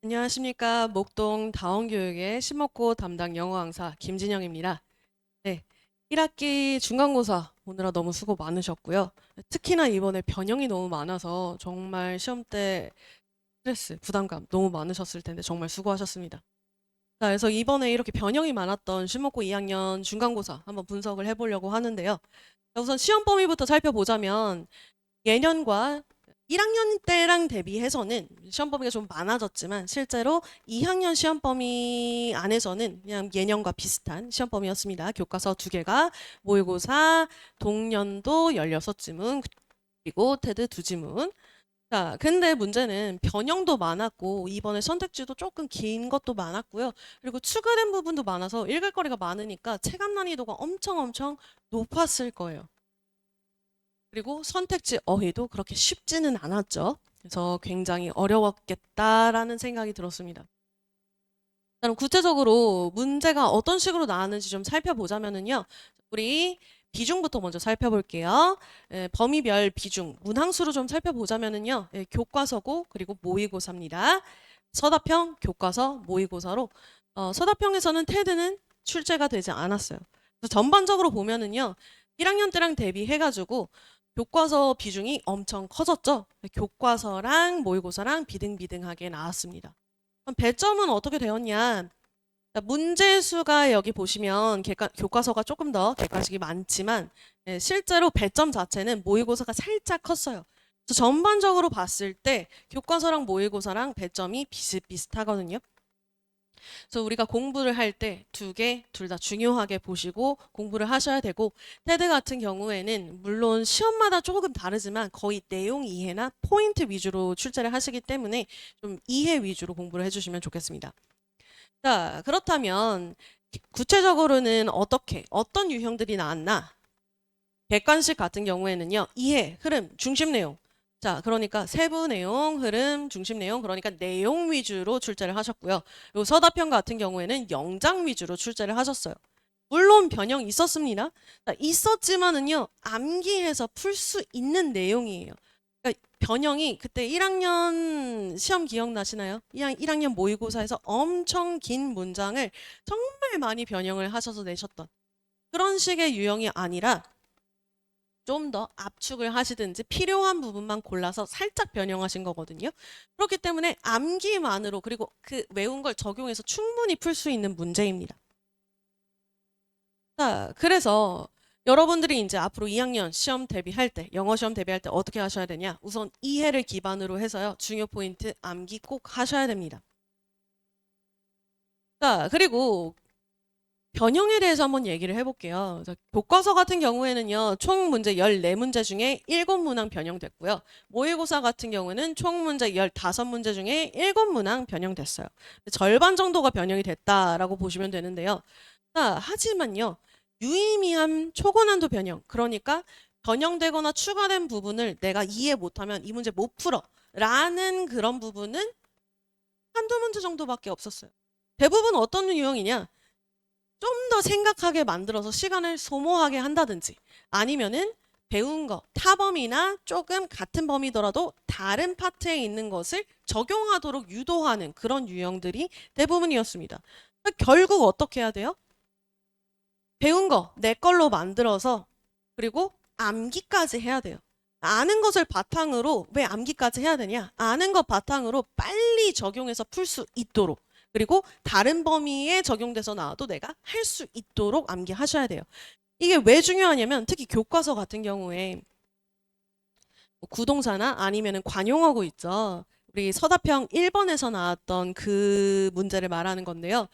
안녕하십니까. 목동 다원교육의 신먹고 담당 영어 강사 김진영입니다. 네. 1학기 중간고사 오느라 너무 수고 많으셨고요. 특히나 이번에 변형이 너무 많아서 정말 시험 때 스트레스, 부담감 너무 많으셨을 텐데 정말 수고하셨습니다. 자, 그래서 이번에 이렇게 변형이 많았던 신먹고 2학년 중간고사 한번 분석을 해보려고 하는데요. 자, 우선 시험 범위부터 살펴보자면 예년과 1학년 때랑 대비해서는 시험 범위가 좀 많아졌지만 실제로 2학년 시험 범위 안에서는 그냥 예년과 비슷한 시험 범위였습니다. 교과서 두 개가 모의고사, 동년도 16지문, 그리고 테드 두 지문. 자, 근데 문제는 변형도 많았고 이번에 선택지도 조금 긴 것도 많았고요. 그리고 추가된 부분도 많아서 읽을 거리가 많으니까 체감 난이도가 엄청 엄청 높았을 거예요. 그리고 선택지 어휘도 그렇게 쉽지는 않았죠. 그래서 굉장히 어려웠겠다라는 생각이 들었습니다. 그럼 구체적으로 문제가 어떤 식으로 나왔는지 좀 살펴보자면은요. 우리 비중부터 먼저 살펴볼게요. 예, 범위별 비중, 문항수로 좀 살펴보자면은요. 예, 교과서고 그리고 모의고사입니다. 서답형, 교과서, 모의고사로 어, 서답형에서는 테드는 출제가 되지 않았어요. 전반적으로 보면은요. 1학년 때랑 대비해가지고 교과서 비중이 엄청 커졌죠. 교과서랑 모의고사랑 비등비등하게 나왔습니다. 배점은 어떻게 되었냐? 자, 문제 수가 여기 보시면 교과서가 조금 더 객관식이 많지만 예, 실제로 배점 자체는 모의고사가 살짝 컸어요. 전반적으로 봤을 때 교과서랑 모의고사랑 배점이 비슷비슷하거든요. 그래서 우리가 공부를 할 때 두 개 둘 다 중요하게 보시고 공부를 하셔야 되고 테드 같은 경우에는 물론 시험마다 조금 다르지만 거의 내용 이해나 포인트 위주로 출제를 하시기 때문에 좀 이해 위주로 공부를 해주시면 좋겠습니다. 자, 그렇다면 구체적으로는 어떻게 어떤 유형들이 나왔나? 객관식 같은 경우에는요. 이해, 흐름, 중심 내용. 자, 그러니까 세부 내용, 흐름, 중심 내용, 그러니까 내용 위주로 출제를 하셨고요. 그리고 서답형 같은 경우에는 영장 위주로 출제를 하셨어요. 물론 변형 있었습니다. 자, 있었지만은요, 암기해서 풀 수 있는 내용이에요. 그러니까 변형이 그때 1학년 시험 기억나시나요? 1학년 모의고사에서 엄청 긴 문장을 정말 많이 변형을 하셔서 내셨던 그런 식의 유형이 아니라 좀 더 압축을 하시든지 필요한 부분만 골라서 살짝 변형하신 거거든요. 그렇기 때문에 암기만으로 그리고 그 외운 걸 적용해서 충분히 풀 수 있는 문제입니다. 자, 그래서 여러분들이 이제 앞으로 2학년 시험 대비할 때, 영어 시험 대비할 때 어떻게 하셔야 되냐? 우선 이해를 기반으로 해서요. 중요 포인트 암기 꼭 하셔야 됩니다. 자, 그리고 변형에 대해서 한번 얘기를 해볼게요. 교과서 같은 경우에는요, 총 문제 14문제 중에 7문항 변형됐고요. 모의고사 같은 경우는 총 문제 15문제 중에 7문항 변형됐어요. 절반 정도가 변형이 됐다라고 보시면 되는데요. 자, 하지만요, 유의미한 초고난도 변형, 그러니까 변형되거나 추가된 부분을 내가 이해 못하면 이 문제 못 풀어. 라는 그런 부분은 한두 문제 정도밖에 없었어요. 대부분 어떤 유형이냐? 좀 더 생각하게 만들어서 시간을 소모하게 한다든지 아니면은 배운 거 타범이나 조금 같은 범위더라도 다른 파트에 있는 것을 적용하도록 유도하는 그런 유형들이 대부분이었습니다. 결국 어떻게 해야 돼요? 배운 거 내 걸로 만들어서 그리고 암기까지 해야 돼요. 아는 것을 바탕으로 왜 암기까지 해야 되냐? 아는 것 바탕으로 빨리 적용해서 풀 수 있도록 그리고 다른 범위에 적용돼서 나와도 내가 할 수 있도록 암기하셔야 돼요. 이게 왜 중요하냐면 특히 교과서 같은 경우에 뭐 구동사나 아니면은 관용어구 있죠. 우리 서답형 1번에서 나왔던 그 문제를 말하는 건데요.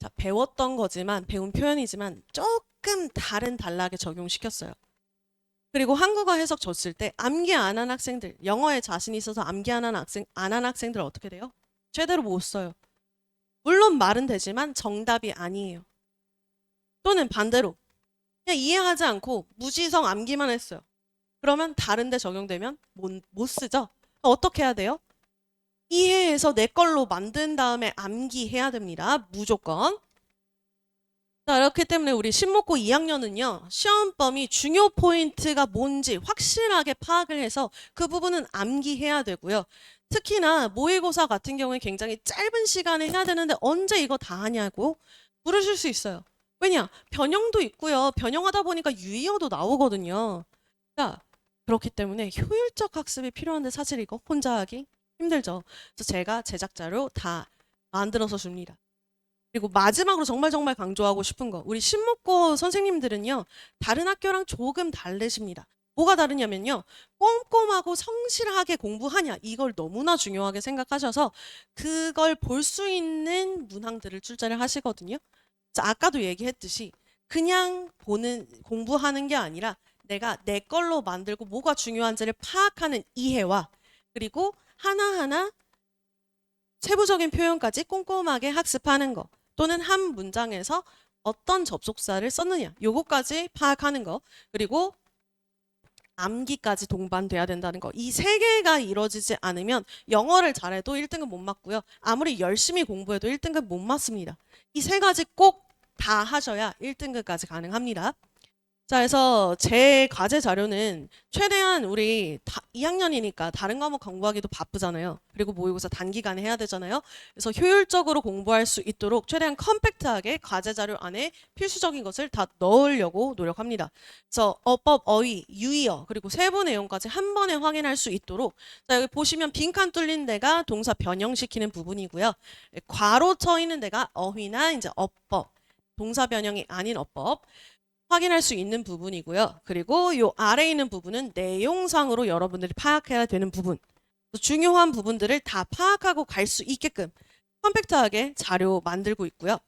자, 배웠던 거지만 배운 표현이지만 조금 다른 단락에 적용시켰어요. 그리고 한국어 해석 줬을 때 암기 안 한 학생들, 영어에 자신 있어서 암기 안 한 학생, 안 한 학생들 어떻게 돼요? 제대로 못 써요. 물론 말은 되지만 정답이 아니에요. 또는 반대로 그냥 이해하지 않고 무지성 암기만 했어요. 그러면 다른 데 적용되면 못, 못 쓰죠. 어떻게 해야 돼요? 이해해서 내 걸로 만든 다음에 암기해야 됩니다. 무조건. 자, 그렇기 때문에 우리 신목고 2학년은요, 시험 범위 중요 포인트가 뭔지 확실하게 파악을 해서 그 부분은 암기해야 되고요. 특히나 모의고사 같은 경우에 굉장히 짧은 시간에 해야 되는데 언제 이거 다 하냐고 물으실 수 있어요. 왜냐? 변형도 있고요. 변형하다 보니까 유의어도 나오거든요. 자, 그렇기 때문에 효율적 학습이 필요한데 사실 이거 혼자 하기 힘들죠. 그래서 제가 제작자로 다 만들어서 줍니다. 그리고 마지막으로 정말 정말 강조하고 싶은 거. 우리 신목고 선생님들은요. 다른 학교랑 조금 다르십니다. 뭐가 다르냐면요. 꼼꼼하고 성실하게 공부하냐. 이걸 너무나 중요하게 생각하셔서 그걸 볼 수 있는 문항들을 출제를 하시거든요. 자, 아까도 얘기했듯이 그냥 보는 공부하는 게 아니라 내가 내 걸로 만들고 뭐가 중요한지를 파악하는 이해와 그리고 하나하나 세부적인 표현까지 꼼꼼하게 학습하는 거 또는 한 문장에서 어떤 접속사를 썼느냐 요거까지 파악하는 거 그리고 암기까지 동반돼야 된다는 거. 이 세 개가 이루어지지 않으면 영어를 잘해도 1등급 못 맞고요. 아무리 열심히 공부해도 1등급 못 맞습니다. 이 세 가지 꼭 다 하셔야 1등급까지 가능합니다. 자, 그래서 제 과제 자료는 최대한 우리 다 2학년이니까 다른 과목 공부하기도 바쁘잖아요. 그리고 모의고사 단기간에 해야 되잖아요. 그래서 효율적으로 공부할 수 있도록 최대한 컴팩트하게 과제 자료 안에 필수적인 것을 다 넣으려고 노력합니다. 그래서 어법, 어휘, 유의어, 그리고 세부 내용까지 한 번에 확인할 수 있도록 자, 여기 보시면 빈칸 뚫린 데가 동사 변형시키는 부분이고요. 괄호 쳐 있는 데가 어휘나 이제 어법, 동사 변형이 아닌 어법, 확인할 수 있는 부분이고요. 그리고 요 아래에 있는 부분은 내용상으로 여러분들이 파악해야 되는 부분. 중요한 부분들을 다 파악하고 갈 수 있게끔 컴팩트하게 자료 만들고 있고요.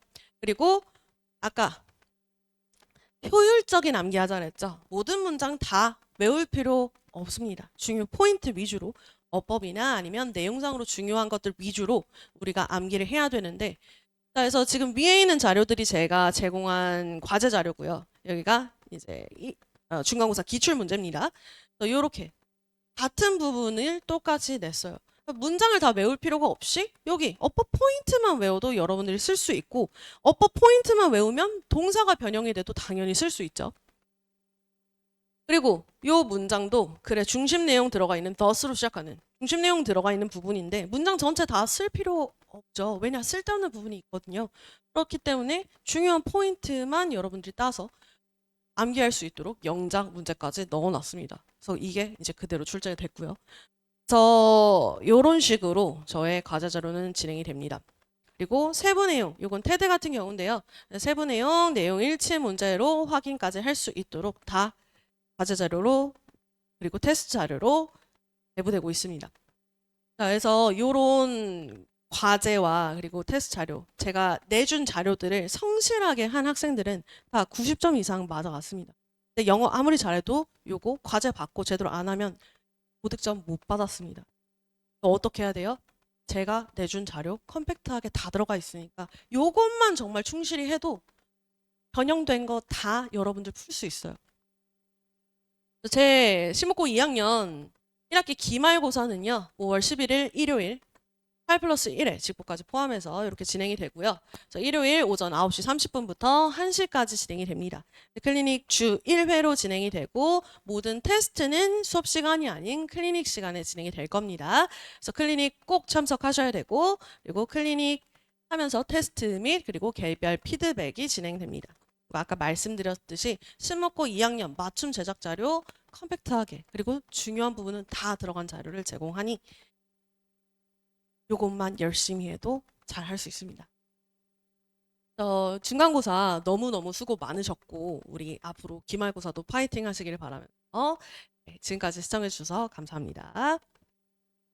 그리고 아까 효율적인 암기하자 그랬죠. 모든 문장 다 외울 필요 없습니다. 중요 포인트 위주로 어법이나 아니면 내용상으로 중요한 것들 위주로 우리가 암기를 해야 되는데 자, 그래서 지금 위에 있는 자료들이 제가 제공한 과제 자료고요. 여기가 이제 이, 어, 중간고사 기출 문제입니다. 이렇게 같은 부분을 똑같이 냈어요. 문장을 다 외울 필요가 없이 여기 어법 포인트만 외워도 여러분들이 쓸 수 있고 어법 포인트만 외우면 동사가 변형이 돼도 당연히 쓸 수 있죠. 그리고 요 문장도 그래 중심 내용 들어가 있는 thus로 시작하는 중심 내용 들어가 있는 부분인데 문장 전체 다 쓸 필요 없죠. 왜냐 쓸데없는 부분이 있거든요. 그렇기 때문에 중요한 포인트만 여러분들이 따서 암기할 수 있도록 영장 문제까지 넣어놨습니다. 그래서 이게 이제 그대로 출제가 됐고요. 그래서 이런 식으로 저의 과제 자료는 진행이 됩니다. 그리고 세부 내용, 이건 테드 같은 경우인데요. 세부 내용, 내용 일치 문제로 확인까지 할 수 있도록 다 과제 자료로 그리고 테스트 자료로 내부되고 있습니다. 자, 그래서 이런 과제와 그리고 테스트 자료, 제가 내준 자료들을 성실하게 한 학생들은 다 90점 이상 맞아갔습니다. 근데 영어 아무리 잘해도 요거 과제 받고 제대로 안 하면 고득점 못 받았습니다. 어떻게 해야 돼요? 제가 내준 자료 컴팩트하게 다 들어가 있으니까 요것만 정말 충실히 해도 변형된 거 다 여러분들 풀 수 있어요. 제 시목고 2학년 1학기 기말고사는요. 5월 11일 일요일 8 플러스 1회 직보까지 포함해서 이렇게 진행이 되고요. 그래서 일요일 오전 9시 30분부터 1시까지 진행이 됩니다. 클리닉 주 1회로 진행이 되고 모든 테스트는 수업 시간이 아닌 클리닉 시간에 진행이 될 겁니다. 그래서 클리닉 꼭 참석하셔야 되고 그리고 클리닉 하면서 테스트 및 그리고 개별 피드백이 진행됩니다. 아까 말씀드렸듯이 신목고 2학년 맞춤 제작 자료 컴팩트하게 그리고 중요한 부분은 다 들어간 자료를 제공하니 요것만 열심히 해도 잘 할 수 있습니다. 어, 중간고사 너무너무 수고 많으셨고 우리 앞으로 기말고사도 파이팅 하시길 바라면서 네, 지금까지 시청해 주셔서 감사합니다.